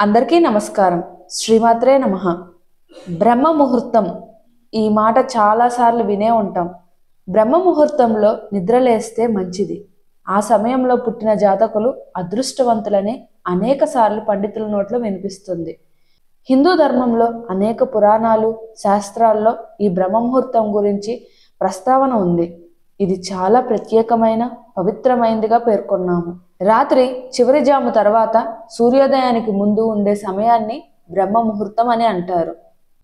అందరికీ నమస్కారం. శ్రీమాత్రే నమ. బ్రహ్మ ముహూర్తం. ఈ మాట చాలాసార్లు వినే ఉంటాం. బ్రహ్మ ముహూర్తంలో నిద్రలేస్తే మంచిది. ఆ సమయంలో పుట్టిన జాతకులు అదృష్టవంతులని అనేక సార్లు పండితుల నోట్లో వినిపిస్తుంది. హిందూ ధర్మంలో అనేక పురాణాలు శాస్త్రాల్లో ఈ బ్రహ్మ ముహూర్తం గురించి ప్రస్తావన ఉంది. ఇది చాలా ప్రత్యేకమైన పవిత్రమైనదిగా పేర్కొన్నాము. రాత్రి చివరి జాము తర్వాత సూర్యోదయానికి ముందు ఉండే సమయాన్ని బ్రహ్మ ముహూర్తం అని అంటారు.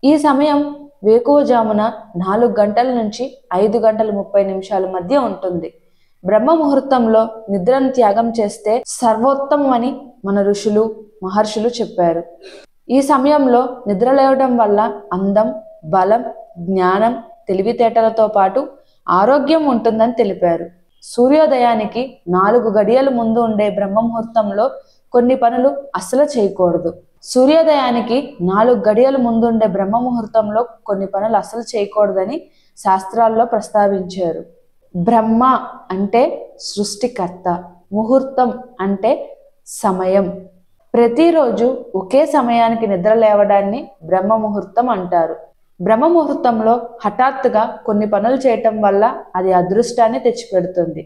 ఈ సమయం వేకువజామున నాలుగు గంటల నుంచి ఐదు గంటల ముప్పై నిమిషాల మధ్య ఉంటుంది. బ్రహ్మ ముహూర్తంలో నిద్రను త్యాగం చేస్తే సర్వోత్తమం అని మన ఋషులు మహర్షులు చెప్పారు. ఈ సమయంలో నిద్ర లేవడం వల్ల అందం బలం జ్ఞానం తెలివితేటలతో పాటు ఆరోగ్యం ఉంటుందని తెలిపారు. సూర్యోదయానికి నాలుగు గడియల ముందు ఉండే బ్రహ్మ ముహూర్తంలో కొన్ని పనులు అస్సలు చేయకూడదు. సూర్యోదయానికి నాలుగు గడియల ముందు ఉండే బ్రహ్మ ముహూర్తంలో కొన్ని పనులు అస్సలు చేయకూడదని శాస్త్రాల్లో ప్రస్తావించారు. బ్రహ్మ అంటే సృష్టికర్త ముహూర్తం అంటే సమయం. ప్రతిరోజు ఒకే సమయానికి నిద్ర లేవడాన్ని బ్రహ్మ ముహూర్తం అంటారు. బ్రహ్మ ముహూర్తంలో హఠాత్తుగా కొన్ని పనులు చేయటం వల్ల అది అదృష్టాన్ని తెచ్చిపెడుతుంది.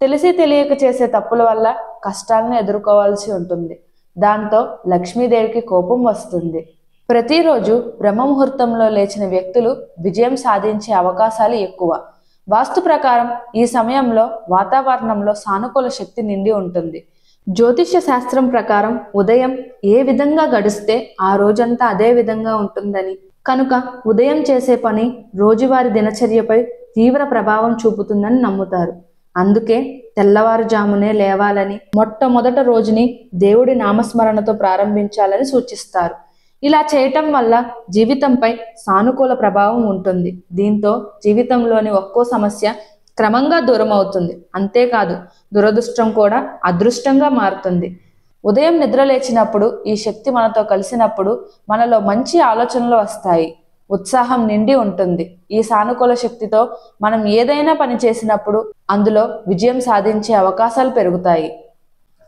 తెలిసి తెలియక చేసే తప్పుల వల్ల కష్టాలను ఎదుర్కోవాల్సి ఉంటుంది. దాంతో లక్ష్మీదేవికి కోపం వస్తుంది. ప్రతిరోజు బ్రహ్మ ముహూర్తంలో లేచిన వ్యక్తులు విజయం సాధించే అవకాశాలు ఎక్కువ. వాస్తు ప్రకారం ఈ సమయంలో వాతావరణంలో సానుకూల శక్తి నిండి ఉంటుంది. జ్యోతిష్య శాస్త్రం ప్రకారం ఉదయం ఏ విధంగా గడిస్తే ఆ రోజంతా అదే విధంగా ఉంటుందని కనుక ఉదయం చేసే పని రోజువారి దినచర్యపై తీవ్ర ప్రభావం చూపుతుందని నమ్ముతారు. అందుకే తెల్లవారుజామునే లేవాలని మొట్టమొదట రోజుని దేవుడి నామస్మరణతో ప్రారంభించాలని సూచిస్తారు. ఇలా చేయటం వల్ల జీవితంపై సానుకూల ప్రభావం ఉంటుంది. దీంతో జీవితంలోని ఒక్కో సమస్య క్రమంగా దూరం అవుతుంది అంతేకాదు దురదృష్టం కూడా అదృష్టంగా మారుతుంది. ఉదయం నిద్ర లేచినప్పుడు ఈ శక్తి మనతో కలిసినప్పుడు మనలో మంచి ఆలోచనలు వస్తాయి. ఉత్సాహం నిండి ఉంటుంది. ఈ సానుకూల శక్తితో మనం ఏదైనా పని చేసినప్పుడు అందులో విజయం సాధించే అవకాశాలు పెరుగుతాయి.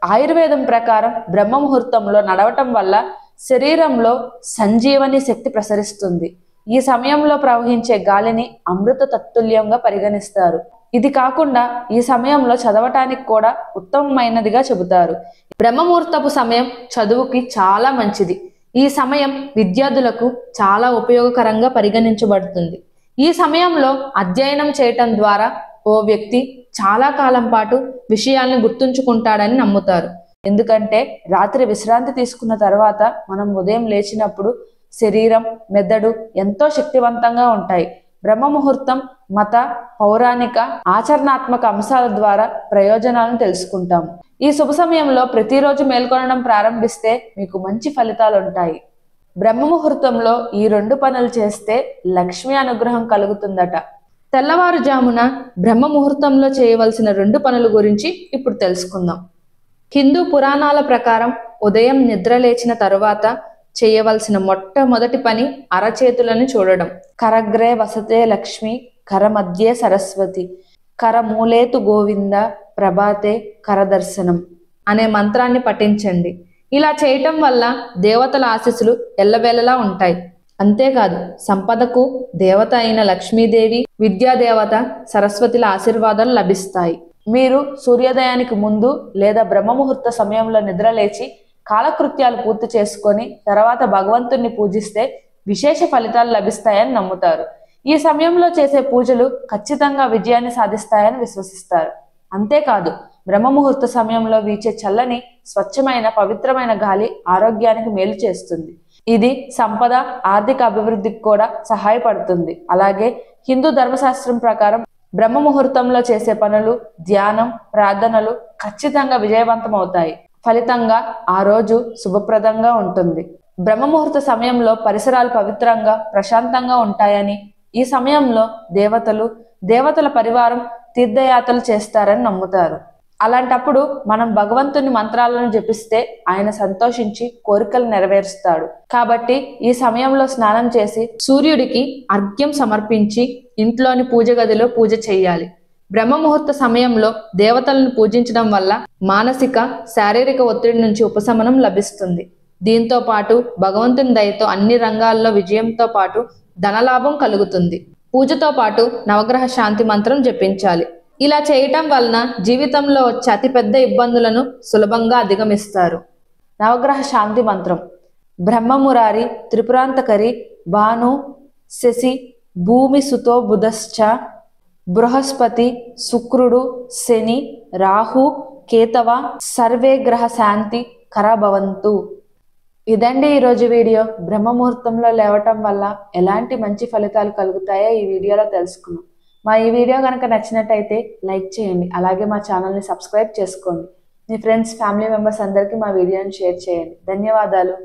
ఆయుర్వేదం ప్రకారం బ్రహ్మ ముహూర్తంలో నడవటం వల్ల శరీరంలో సంజీవని శక్తి ప్రసరిస్తుంది. ఈ సమయంలో ప్రవహించే గాలిని అమృత తత్తుల్యంగా పరిగణిస్తారు. ఇది కాకుండా ఈ సమయంలో చదవటానికి కూడా ఉత్తమమైనదిగా చెబుతారు. బ్రహ్మముహూర్తపు సమయం చదువుకి చాలా మంచిది. ఈ సమయం విద్యార్థులకు చాలా ఉపయోగకరంగా పరిగణించబడుతుంది. ఈ సమయంలో అధ్యయనం చేయటం ద్వారా ఓ వ్యక్తి చాలా కాలం పాటు విషయాల్ని గుర్తుంచుకుంటాడని నమ్ముతారు. ఎందుకంటే రాత్రి విశ్రాంతి తీసుకున్న తర్వాత మనం ఉదయం లేచినప్పుడు శరీరం మెదడు ఎంతో శక్తివంతంగా ఉంటాయి. బ్రహ్మ ముహూర్తం మత పౌరాణిక ఆచరణాత్మక అంశాల ద్వారా ప్రయోజనాలను తెలుసుకుంటాం. ఈ శుభ సమయంలో ప్రతిరోజు మేల్కొనడం ప్రారంభిస్తే మీకు మంచి ఫలితాలు ఉంటాయి బ్రహ్మ ముహూర్తంలో ఈ రెండు పనులు చేస్తే లక్ష్మి అనుగ్రహం కలుగుతుందట. తెల్లవారుజామున బ్రహ్మ ముహూర్తంలో చేయవలసిన రెండు పనుల గురించి ఇప్పుడు తెలుసుకుందాం. హిందూ పురాణాల ప్రకారం ఉదయం నిద్ర లేచిన తరువాత చేయవలసిన మొట్టమొదటి పని అరచేతులను చూడడం. కరగ్రే వసతే లక్ష్మి కరమధ్యే సరస్వతి కరమూలేతు గోవింద ప్రభాతే కరదర్శనం అనే మంత్రాన్ని పఠించండి. ఇలా చేయటం వల్ల దేవతల ఆశీస్సులు ఎల్లవేళలా ఉంటాయి. అంతేకాదు సంపదకు దేవత అయిన లక్ష్మీదేవి విద్యాదేవత సరస్వతిల ఆశీర్వాదాలు లభిస్తాయి. మీరు సూర్యోదయానికి ముందు లేదా బ్రహ్మముహూర్త సమయంలో నిద్రలేచి కాలకృత్యాలు పూర్తి చేసుకొని తర్వాత భగవంతుణ్ణి పూజిస్తే విశేష ఫలితాలు లభిస్తాయని నమ్ముతారు. ఈ సమయంలో చేసే పూజలు ఖచ్చితంగా విజయాన్ని సాధిస్తాయని విశ్వసిస్తారు. అంతేకాదు బ్రహ్మముహూర్త సమయంలో వీచే చల్లని స్వచ్ఛమైన పవిత్రమైన గాలి ఆరోగ్యానికి మేలు చేస్తుంది. ఇది సంపద ఆర్థిక అభివృద్ధికి కూడా సహాయపడుతుంది. అలాగే హిందూ ధర్మశాస్త్రం ప్రకారం బ్రహ్మ ముహూర్తంలో చేసే పనులు ధ్యానం ప్రార్థనలు ఖచ్చితంగా విజయవంతం అవుతాయి ఫలితంగా ఆ రోజు శుభప్రదంగా ఉంటుంది. బ్రహ్మ ముహూర్త సమయంలో పరిసరాలు పవిత్రంగా ప్రశాంతంగా ఉంటాయని ఈ సమయంలో దేవతలు దేవతల పరివారం తీర్థయాత్రలు చేస్తారని నమ్ముతారు. అలాంటప్పుడు మనం భగవంతుని మంత్రాలను జపిస్తే ఆయన సంతోషించి కోరికలు నెరవేరుస్తాడు. కాబట్టి ఈ సమయంలో స్నానం చేసి సూర్యుడికి అర్ఘ్యం సమర్పించి ఇంట్లోని పూజ గదిలో పూజ చేయాలి. బ్రహ్మ ముహూర్త సమయంలో దేవతలను పూజించడం వల్ల మానసిక శారీరక ఒత్తిడి నుంచి ఉపశమనం లభిస్తుంది. దీంతో పాటు భగవంతుని దయతో అన్ని రంగాల్లో విజయంతో పాటు ధనలాభం కలుగుతుంది. పూజతో పాటు నవగ్రహ శాంతి మంత్రం జపించాలి. ఇలా చేయటం వలన జీవితంలో వచ్చే అతిపెద్ద ఇబ్బందులను సులభంగా అధిగమిస్తారు. నవగ్రహ శాంతి మంత్రం. బ్రహ్మమురారి త్రిపురాంతకరి భాను శశి భూమి సుతో బుధశ్చ బృహస్పతి శుక్రుడు శని రాహు కేతవ సర్వే గ్రహ శాంతి కరాభవంతు. ఇదండి ఈరోజు వీడియో. బ్రహ్మ ముహూర్తంలో లేవటం వల్ల ఎలాంటి మంచి ఫలితాలు కలుగుతాయో ఈ వీడియోలో తెలుసుకున్నాం. మా ఈ వీడియో కనుక నచ్చినట్టయితే లైక్ చేయండి. అలాగే మా ఛానల్ని సబ్స్క్రైబ్ చేసుకోండి. మీ ఫ్రెండ్స్ ఫ్యామిలీ మెంబర్స్ అందరికీ మా వీడియోని షేర్ చేయండి. ధన్యవాదాలు.